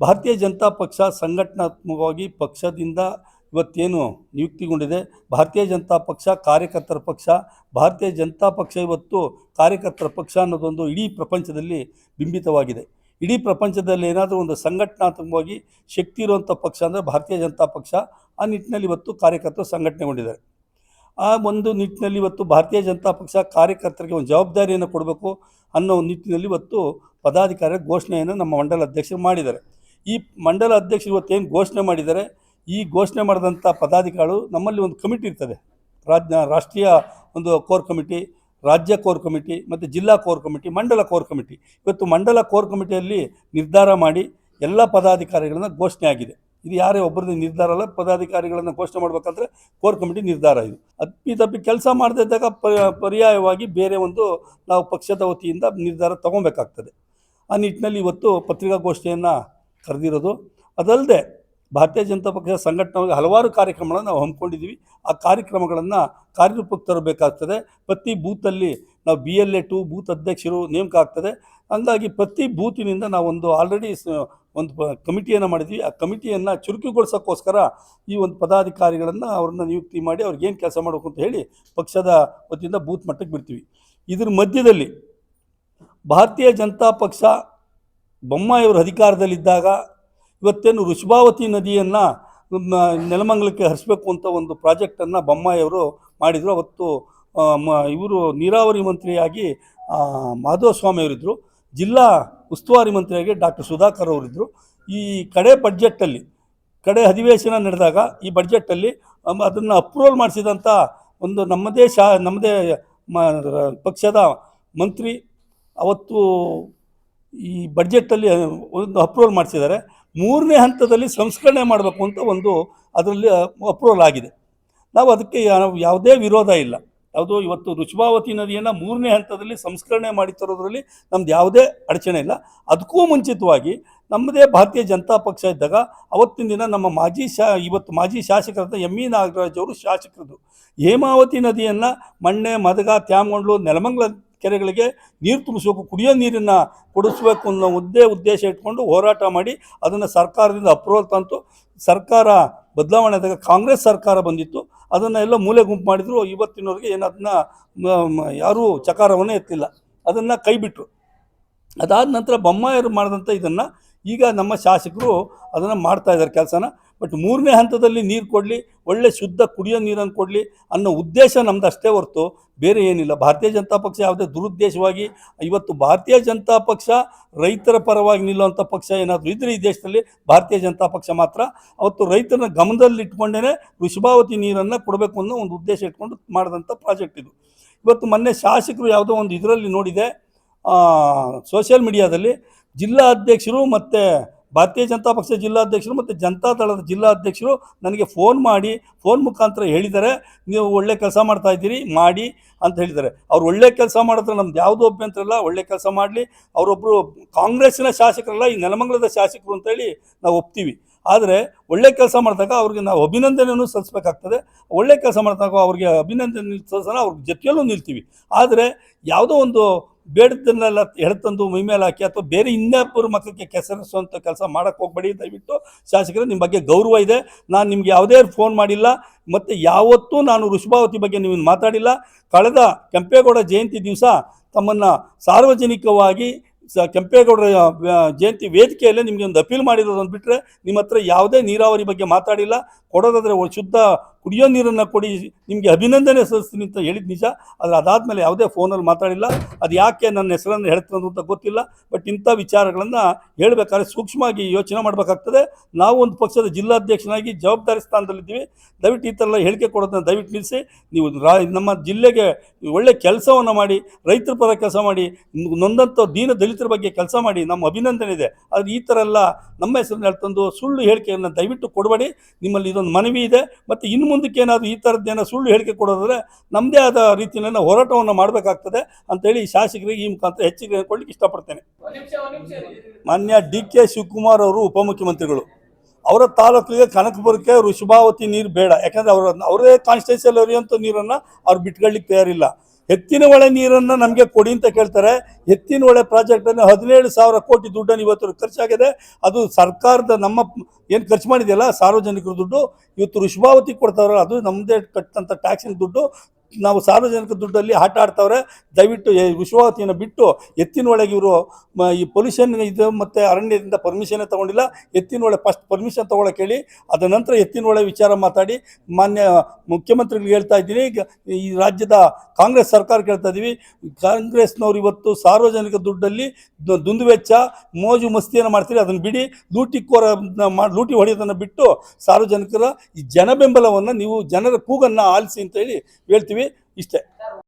ಭಾರತೀಯ ಜನತಾ ಪಕ್ಷ ಸಂಘಟನಾತ್ಮಕವಾಗಿ ಪಕ್ಷದಿಂದ ಇವತ್ತೇನು ನಿಯುಕ್ತಿಗೊಂಡಿದೆ? ಭಾರತೀಯ ಜನತಾ ಪಕ್ಷ, ಕಾರ್ಯಕರ್ತರ ಪಕ್ಷ, ಭಾರತೀಯ ಜನತಾ ಪಕ್ಷ ಇವತ್ತು ಕಾರ್ಯಕರ್ತರ ಪಕ್ಷ ಅನ್ನೋದೊಂದು ಇಡೀ ಪ್ರಪಂಚದಲ್ಲಿ ಬಿಂಬಿತವಾಗಿದೆ. ಇಡೀ ಪ್ರಪಂಚದಲ್ಲಿ ಏನಾದರೂ ಒಂದು ಸಂಘಟನಾತ್ಮಕವಾಗಿ ಶಕ್ತಿ ಇರುವಂಥ ಪಕ್ಷ ಅಂದರೆ ಭಾರತೀಯ ಜನತಾ ಪಕ್ಷ, ಆ ನಿಟ್ಟಿನಲ್ಲಿ ಇವತ್ತು ಕಾರ್ಯಕರ್ತರು ಸಂಘಟನೆಗೊಂಡಿದ್ದಾರೆ. ಆ ಒಂದು ನಿಟ್ಟಿನಲ್ಲಿ ಇವತ್ತು ಭಾರತೀಯ ಜನತಾ ಪಕ್ಷ ಕಾರ್ಯಕರ್ತರಿಗೆ ಒಂದು ಜವಾಬ್ದಾರಿಯನ್ನು ಕೊಡಬೇಕು ಅನ್ನೋ ಒಂದು ನಿಟ್ಟಿನಲ್ಲಿ ಇವತ್ತು ಪದಾಧಿಕಾರಿ ಘೋಷಣೆಯನ್ನು ನಮ್ಮ ಮಂಡಲ ಅಧ್ಯಕ್ಷರು ಮಾಡಿದ್ದಾರೆ. ಈ ಮಂಡಲ ಅಧ್ಯಕ್ಷರು ಇವತ್ತೇನು ಘೋಷಣೆ ಮಾಡಿದ್ದಾರೆ, ಈ ಘೋಷಣೆ ಮಾಡಿದಂಥ ಪದಾಧಿಕಾರಿಗಳು ನಮ್ಮಲ್ಲಿ ಒಂದು ಕಮಿಟಿ ಇರ್ತದೆ. ರಾಜ್ಯ, ರಾಷ್ಟ್ರೀಯ ಒಂದು ಕೋರ್ ಕಮಿಟಿ, ರಾಜ್ಯ ಕೋರ್ ಕಮಿಟಿ ಮತ್ತು ಜಿಲ್ಲಾ ಕೋರ್ ಕಮಿಟಿ, ಮಂಡಲ ಕೋರ್ ಕಮಿಟಿ. ಇವತ್ತು ಮಂಡಲ ಕೋರ್ ಕಮಿಟಿಯಲ್ಲಿ ನಿರ್ಧಾರ ಮಾಡಿ ಎಲ್ಲ ಪದಾಧಿಕಾರಿಗಳನ್ನ ಘೋಷಣೆ ಆಗಿದೆ. ಇದು ಯಾರೇ ಒಬ್ಬರದ್ದು ನಿರ್ಧಾರ ಅಲ್ಲ, ಪದಾಧಿಕಾರಿಗಳನ್ನು ಘೋಷಣೆ ಮಾಡಬೇಕಂದ್ರೆ ಕೋರ್ ಕಮಿಟಿ ನಿರ್ಧಾರ ಇದು. ಅಪ್ಪಿ ತಪ್ಪಿ ಕೆಲಸ ಮಾಡದೇ ಇದ್ದಾಗ ಪರ್ಯಾಯವಾಗಿ ಬೇರೆ ಒಂದು ನಾವು ಪಕ್ಷದ ವತಿಯಿಂದ ನಿರ್ಧಾರ ತಗೊಬೇಕಾಗ್ತದೆ. ಆ ನಿಟ್ಟಿನಲ್ಲಿ ಇವತ್ತು ಪತ್ರಿಕಾಗೋಷ್ಠಿಯನ್ನು ಕರೆದಿರೋದು. ಅದಲ್ಲದೆ ಭಾರತೀಯ ಜನತಾ ಪಕ್ಷದ ಸಂಘಟನೆಗೆ ಹಲವಾರು ಕಾರ್ಯಕ್ರಮಗಳನ್ನು ನಾವು ಹಮ್ಮಿಕೊಂಡಿದ್ದೀವಿ. ಆ ಕಾರ್ಯಕ್ರಮಗಳನ್ನು ಕಾರ್ಯರೂಪಕ್ಕೆ ತರಬೇಕಾಗ್ತದೆ. ಪ್ರತಿ ಬೂತಲ್ಲಿ ನಾವು B L A two booth ಅಧ್ಯಕ್ಷರು ನೇಮಕ ಆಗ್ತದೆ ಹಂಗಾಗಿ ಪ್ರತಿ ಬೂತಿನಿಂದ ನಾವೊಂದು ಆಲ್ರೆಡಿ ಒಂದು ಕಮಿಟಿಯನ್ನು ಮಾಡಿದ್ವಿ ಆ ಕಮಿಟಿಯನ್ನು ಚುರುಕುಗೊಳಿಸೋಕ್ಕೋಸ್ಕರ ಈ ಒಂದು ಪದಾಧಿಕಾರಿಗಳನ್ನು ಅವ್ರನ್ನ ನಿಯುಕ್ತಿ ಮಾಡಿ ಅವ್ರಿಗೆ ಏನು ಕೆಲಸ ಮಾಡಬೇಕು ಅಂತ ಹೇಳಿ ಪಕ್ಷದ ವತಿಯಿಂದ ಬೂತ್ ಮಟ್ಟಕ್ಕೆ ಬಿಡ್ತೀವಿ. ಇದ್ರ ಮಧ್ಯದಲ್ಲಿ ಭಾರತೀಯ ಜನತಾ ಪಕ್ಷ ಬೊಮ್ಮಾಯಿಯವರು ಅಧಿಕಾರದಲ್ಲಿದ್ದಾಗ ಇವತ್ತೇನು ಋಷಭಾವತಿ ನದಿಯನ್ನು ನೆಲಮಂಗಲಕ್ಕೆ ಹರಿಸ್ಬೇಕು ಅಂತ ಒಂದು ಪ್ರಾಜೆಕ್ಟನ್ನು ಬೊಮ್ಮಾಯಿಯವರು ಮಾಡಿದರು. ಅವತ್ತು ಇವರು ನೀರಾವರಿ ಮಂತ್ರಿಯಾಗಿ ಮಾಧವ ಅವರಿದ್ದರು ಜಿಲ್ಲಾ ಉಸ್ತುವಾರಿ ಮಂತ್ರಿಯಾಗಿ ಡಾಕ್ಟರ್ ಸುಧಾಕರ್ ಅವರಿದ್ದರು ಈ ಕಡೆ ಬಡ್ಜೆಟ್ಟಲ್ಲಿ ಕಡೆ ಅಧಿವೇಶನ ನಡೆದಾಗ ಈ ಬಡ್ಜೆಟ್ಟಲ್ಲಿ ಅದನ್ನು ಅಪ್ರೂವಲ್ ಮಾಡಿಸಿದಂಥ ಒಂದು ನಮ್ಮದೇ ಶಾ, ನಮ್ಮದೇ ಪಕ್ಷದ ಮಂತ್ರಿ ಅವತ್ತು ಈ ಬಡ್ಜೆಟಲ್ಲಿ ಒಂದು ಅಪ್ರೂವಲ್ ಮಾಡಿಸಿದ್ದಾರೆ. ಮೂರನೇ ಹಂತದಲ್ಲಿ ಸಂಸ್ಕರಣೆ ಮಾಡಬೇಕು ಅಂತ ಒಂದು ಅದರಲ್ಲಿ ಅಪ್ರೂವಲ್ ಆಗಿದೆ. ನಾವು ಅದಕ್ಕೆ ಯಾವುದೇ ವಿರೋಧ ಇಲ್ಲ. ಯಾವುದು ಇವತ್ತು ರುಚಿಭಾವತಿ ನದಿಯನ್ನು ಮೂರನೇ ಹಂತದಲ್ಲಿ ಸಂಸ್ಕರಣೆ ಮಾಡಿ ತರೋದ್ರಲ್ಲಿ ನಮ್ದು ಯಾವುದೇ ಅಡಚಣೆ ಇಲ್ಲ. ಅದಕ್ಕೂ ಮುಂಚಿತವಾಗಿ ನಮ್ಮದೇ ಭಾರತೀಯ ಜನತಾ ಪಕ್ಷ ಇದ್ದಾಗ ಅವತ್ತಿನ ದಿನ ನಮ್ಮ ಮಾಜಿ ಶಾ, ಇವತ್ತು ಮಾಜಿ ಶಾಸಕರಾದ ಎಂ ಇ ನಾಗರಾಜ್ ಅವರು ಶಾಸಕರು ಹೇಮಾವತಿ ನದಿಯನ್ನು ಮಣ್ಣೆ, ಮದಗ ತ್ಯಾಮಗೊಂಡ್ಲು ನೆಲಮಂಗಲ ಕೆರೆಗಳಿಗೆ ನೀರು ತುಂಬಿಸಬೇಕು, ಕುಡಿಯೋ ನೀರನ್ನು ಕೊಡಿಸ್ಬೇಕು ಅನ್ನೋ ಒಂದೇ ಉದ್ದೇಶ ಇಟ್ಕೊಂಡು ಹೋರಾಟ ಮಾಡಿ ಅದನ್ನು ಸರ್ಕಾರದಿಂದ ಅಪ್ರೂವಲ್ ತಂತು. ಸರ್ಕಾರ ಬದಲಾವಣೆ ಆದಾಗ ಕಾಂಗ್ರೆಸ್ ಸರ್ಕಾರ ಬಂದಿತ್ತು. ಅದನ್ನು ಎಲ್ಲ ಮೂಲೆ ಗುಂಪು ಮಾಡಿದ್ರು. ಇವತ್ತಿನವರೆಗೆ ಏನು ಅದನ್ನ ಯಾರೂ ಚಕಾರವನ್ನೇ ಎತ್ತಿಲ್ಲ. ಅದನ್ನು ಕೈಬಿಟ್ರು ಅದಾದ ನಂತರ ಬೊಮ್ಮಾಯರು ಮಾಡಿದಂಥ ಇದನ್ನು ಈಗ ನಮ್ಮ ಶಾಸಕರು ಅದನ್ನು ಮಾಡ್ತಾ ಇದ್ದಾರೆ ಕೆಲಸನ. ಬಟ್ ಮೂರನೇ ಹಂತದಲ್ಲಿ ನೀರು ಕೊಡಲಿ, ಒಳ್ಳೆ ಶುದ್ಧ ಕುಡಿಯೋ ನೀರನ್ನು ಕೊಡಲಿ ಅನ್ನೋ ಉದ್ದೇಶ ನಮ್ದು ಅಷ್ಟೇ ಹೊರತು ಬೇರೆ ಏನಿಲ್ಲ. ಭಾರತೀಯ ಜನತಾ ಪಕ್ಷ ಯಾವುದೇ ದುರುದ್ದೇಶವಾಗಿ ಇವತ್ತು ಭಾರತೀಯ ಜನತಾ ಪಕ್ಷ ರೈತರ ಪರವಾಗಿ ನಿಲ್ಲುವಂಥ ಪಕ್ಷ ಏನಾದರೂ ಇದ್ದರೆ ಈ ದೇಶದಲ್ಲಿ ಭಾರತೀಯ ಜನತಾ ಪಕ್ಷ ಮಾತ್ರ. ಅವತ್ತು ರೈತರನ್ನ ಗಮನದಲ್ಲಿ ಇಟ್ಕೊಂಡೇ ಋಷಭಾವತಿ ನೀರನ್ನು ಕೊಡಬೇಕು ಅನ್ನೋ ಒಂದು ಉದ್ದೇಶ ಇಟ್ಕೊಂಡು ಮಾಡಿದಂಥ ಪ್ರಾಜೆಕ್ಟ್ ಇದು. ಇವತ್ತು ಮೊನ್ನೆ ಶಾಸಕರು ಯಾವುದೋ ಒಂದು ಇದರಲ್ಲಿ ನೋಡಿದೆ ಸೋಷಿಯಲ್ ಮೀಡಿಯಾದಲ್ಲಿ ಜಿಲ್ಲಾ ಅಧ್ಯಕ್ಷರು ಮತ್ತು ಭಾರತೀಯ ಜನತಾ ಪಕ್ಷ ಜಿಲ್ಲಾಧ್ಯಕ್ಷರು ಮತ್ತು ಜನತಾ ದಳದ ಜಿಲ್ಲಾಧ್ಯಕ್ಷರು ನನಗೆ ಫೋನ್ ಮಾಡಿ, ಫೋನ್ ಮುಖಾಂತರ ಹೇಳಿದ್ದಾರೆ ನೀವು ಒಳ್ಳೆ ಕೆಲಸ ಮಾಡ್ತಾ ಇದ್ದೀರಿ, ಮಾಡಿ ಅಂತ ಹೇಳಿದ್ದಾರೆ. ಅವ್ರು ಒಳ್ಳೆ ಕೆಲಸ ಮಾಡಿದ್ರೆ ನಮ್ದು ಯಾವುದೂ ಅಭ್ಯಂತರ ಇಲ್ಲ, ಒಳ್ಳೆ ಕೆಲಸ ಮಾಡಲಿ. ಅವರೊಬ್ಬರು ಕಾಂಗ್ರೆಸ್ಸಿನ ಶಾಸಕರಲ್ಲ, ಈ ನೆಲಮಂಗಲದ ಶಾಸಕರು ಅಂತೇಳಿ ನಾವು ಒಪ್ತೀವಿ. ಆದರೆ ಒಳ್ಳೆ ಕೆಲಸ ಮಾಡಿದಾಗ ಅವ್ರಿಗೆ ನಾವು ಅಭಿನಂದನೆಯನ್ನು ಸಲ್ಲಿಸಬೇಕಾಗ್ತದೆ. ಒಳ್ಳೆ ಕೆಲಸ ಮಾಡಿದಾಗ ಅವ್ರಿಗೆ ಅಭಿನಂದನೆ ಸಲ್ಲಿಸೋಣ ಅವ್ರ ಜೊತೆಯಲ್ಲೂ ನಿಲ್ತೀವಿ. ಆದರೆ ಯಾವುದೋ ಒಂದು ಬೇಡದನ್ನೆಲ್ಲ ಎಡತಂದು ಮೈ ಮೇಲೆ ಹಾಕಿ ಅಥವಾ ಬೇರೆ ಇನ್ನೊಬ್ಬರ ಮಕ್ಕಳಿಗೆ ಕೆಸರಿಸುವಂಥ ಕೆಲಸ ಮಾಡೋಕ್ಕೆ ಹೋಗ್ಬೇಡಿ ದಯವಿಟ್ಟು ಶಾಸಕರ ನಿಮ್ಮ ಬಗ್ಗೆ ಗೌರವ ಇದೆ. ನಾನು ನಿಮ್ಗೆ ಯಾವುದೇ ಫೋನ್ ಮಾಡಿಲ್ಲ. ಮತ್ತು ಯಾವತ್ತೂ ನಾನು ಋಷಭಾವತಿ ಬಗ್ಗೆ ನೀವು ಮಾತಾಡಿಲ್ಲ. ಕಳೆದ ಕೆಂಪೇಗೌಡ ಜಯಂತಿ ದಿವಸ ತಮ್ಮನ್ನು ಸಾರ್ವಜನಿಕವಾಗಿ ಸ ಕೆಂಪೇಗೌಡರ ಜಯಂತಿ ವೇದಿಕೆಯಲ್ಲೇ ನಿಮಗೆ ಒಂದು ಅಪೀಲ್ ಮಾಡಿರೋದು ಅಂದ್ಬಿಟ್ರೆ ನಿಮ್ಮ ಹತ್ರ ಯಾವುದೇ ನೀರಾವರಿ ಬಗ್ಗೆ ಮಾತಾಡಿಲ್ಲ. ಕೊಡೋದಾದರೆ ಶುದ್ಧ ಕುಡಿಯೋ ನೀರನ್ನು ಕೊಡಿ, ನಿಮಗೆ ಅಭಿನಂದನೆ ಸಲ್ಲಿಸ್ತೀನಿ ಅಂತ ಹೇಳಿದ ನಿಜ. ಆದರೆ ಅದಾದಮೇಲೆ ಯಾವುದೇ ಫೋನಲ್ಲಿ ಮಾತಾಡಿಲ್ಲ. ಅದು ಯಾಕೆ ನನ್ನ ಹೆಸರನ್ನು ಹೇಳ್ತಂದು ಅಂತ ಗೊತ್ತಿಲ್ಲ. ಬಟ್ ಇಂಥ ವಿಚಾರಗಳನ್ನು ಹೇಳಬೇಕಾದ್ರೆ ಸೂಕ್ಷ್ಮವಾಗಿ ಯೋಚನೆ ಮಾಡಬೇಕಾಗ್ತದೆ. ನಾವು ಒಂದು ಪಕ್ಷದ ಜಿಲ್ಲಾಧ್ಯಕ್ಷನಾಗಿ ಜವಾಬ್ದಾರಿ ಸ್ಥಾನದಲ್ಲಿದ್ದೀವಿ. ದಯವಿಟ್ಟು ಈ ಥರ ಎಲ್ಲ ಹೇಳಿಕೆ ಕೊಡೋದನ್ನ ದಯವಿಟ್ಟು ನಿಲ್ಲಿಸಿ. ನೀವು ರಾ, ನಮ್ಮ ಜಿಲ್ಲೆಗೆ ಒಳ್ಳೆ ಕೆಲಸವನ್ನು ಮಾಡಿ, ರೈತರ ಪರ ಕೆಲಸ ಮಾಡಿ, ನೊಂದಂಥ ದೀನ ದಲಿತರ ಬಗ್ಗೆ ಕೆಲಸ ಮಾಡಿ, ನಮ್ಮ ಅಭಿನಂದನೆ ಇದೆ. ಆದರೆ ಈ ಥರ ಎಲ್ಲ ನಮ್ಮ ಹೆಸರನ್ನ ಹೇಳ್ತಂದು ಸುಳ್ಳು ಹೇಳಿಕೆಯನ್ನು ದಯವಿಟ್ಟು ಕೊಡಬೇಡಿ. ನಿಮ್ಮಲ್ಲಿ ಇದೊಂದು ಮನವಿ ಇದೆ. ಮತ್ತು ಇನ್ನು ಮುಂದಕ್ಕೆ ಏನಾದರೂ ಈ ಥರದ್ದೇನೋ ಸುಳ್ಳು ಹೇಳಿಕೆ ಕೊಡೋದ್ರೆ ನಮ್ಮದೇ ಆದ ರೀತಿಯಲ್ಲಿ ನಾವು ಹೋರಾಟವನ್ನು ಮಾಡಬೇಕಾಗ್ತದೆ ಅಂತೇಳಿ ಈ ಶಾಸಕರಿಗೆ ಈ ಮುಖಾಂತರ ಹೆಚ್ಚಿಗೆ ಕೊಡಲಿಕ್ಕೆ ಇಷ್ಟಪಡ್ತೇನೆ. ಮಾನ್ಯ ಡಿ ಕೆ ಶಿವಕುಮಾರ್ ಅವರು ಉಪಮುಖ್ಯಮಂತ್ರಿಗಳು. ಅವರ ತಾಲೂಕಿಗೆ ಕನಕಪುರಕ್ಕೆ ಋಷಭಾವತಿ ನೀರು ಬೇಡ. ಯಾಕಂದರೆ ಅವರ ಅವರೇ ಕಾನ್ಸ್ಟಿಟ್ಯೂನ್ಸಿಯಲ್ಲಿ ಅಂತ ನೀರನ್ನು ಅವ್ರು ಬಿಟ್ಕೊಳ್ಳಿಕ್ಕೆ ತಯಾರಿಲ್ಲ. ಎತ್ತಿನ ಒಳೆ ನೀರನ್ನು ನಮಗೆ ಕೊಡಿ ಅಂತ ಕೇಳ್ತಾರೆ. ಎತ್ತಿನ ಹೊಳೆ ಪ್ರಾಜೆಕ್ಟನ್ನು ಹದಿನೇಳು ಸಾವಿರ ಕೋಟಿ ದುಡ್ಡನ್ನು ಇವತ್ತು ಖರ್ಚಾಗಿದೆ. ಅದು ಸರ್ಕಾರದ ನಮ್ಮ ಏನು ಖರ್ಚು ಮಾಡಿದೆಯಲ್ಲ ಸಾರ್ವಜನಿಕರ ದುಡ್ಡು, ಇವತ್ತು ಋಷಭಾವತಿ ಕೊಡ್ತಾರಲ್ಲ ಅದು ನಮ್ಮದೇ ಕಟ್ಟಂಥ ಟ್ಯಾಕ್ಸಿನ ದುಡ್ಡು. ನಾವು ಸಾರ್ವಜನಿಕ ದುಡ್ಡಲ್ಲಿ ಆಟ ಆಡ್ತಾವ್ರೆ, ದಯವಿಟ್ಟು ಈ ಋಷಭಾವತಿಯನ್ನು ಬಿಟ್ಟು ಎತ್ತಿನ ಒಳಗೆ ಇವರು ಈ ಪೊಲ್ಯೂಷನ್ ಇದು ಮತ್ತು ಅರಣ್ಯದಿಂದ ಪರ್ಮಿಷನ್ ತಗೊಂಡಿಲ್ಲ ಎತ್ತಿನ ಒಳಗೆ ಫಸ್ಟ್ ಪರ್ಮಿಷನ್ ತೊಗೊಳಕ್ಕೆ ಹೇಳಿ, ಅದ ನಂತರ ಎತ್ತಿನ ಒಳಗೆ ವಿಚಾರ ಮಾತಾಡಿ, ಮಾನ್ಯ ಮುಖ್ಯಮಂತ್ರಿಗಳಿಗೆ ಹೇಳ್ತಾ ಇದ್ದೀನಿ ಈ ರಾಜ್ಯದ ಕಾಂಗ್ರೆಸ್ ಸರ್ಕಾರ ಕೇಳ್ತಾ ಇದ್ದೀವಿ ಕಾಂಗ್ರೆಸ್ನವ್ರು ಇವತ್ತು ಸಾರ್ವಜನಿಕ ದುಡ್ಡಲ್ಲಿ ದುಂದುವೆಚ್ಚ ದುಂದು ವೆಚ್ಚ, ಮೋಜು ಮಸ್ತಿಯನ್ನು ಮಾಡ್ತೀರಿ, ಅದನ್ನು ಬಿಡಿ, ಲೂಟಿಕೋರ ಮಾಡಿ ಲೂಟಿ ಹೊಡೆಯೋದನ್ನು ಬಿಟ್ಟು ಸಾರ್ವಜನಿಕರ ಈ ಜನ ಬೆಂಬಲವನ್ನು ನೀವು ಜನರ ಕೂಗನ್ನು ಆಲಿಸಿ ಅಂತ ಹೇಳಿ ಹೇಳ್ತೀವಿ. ಇಷ್ಟೇ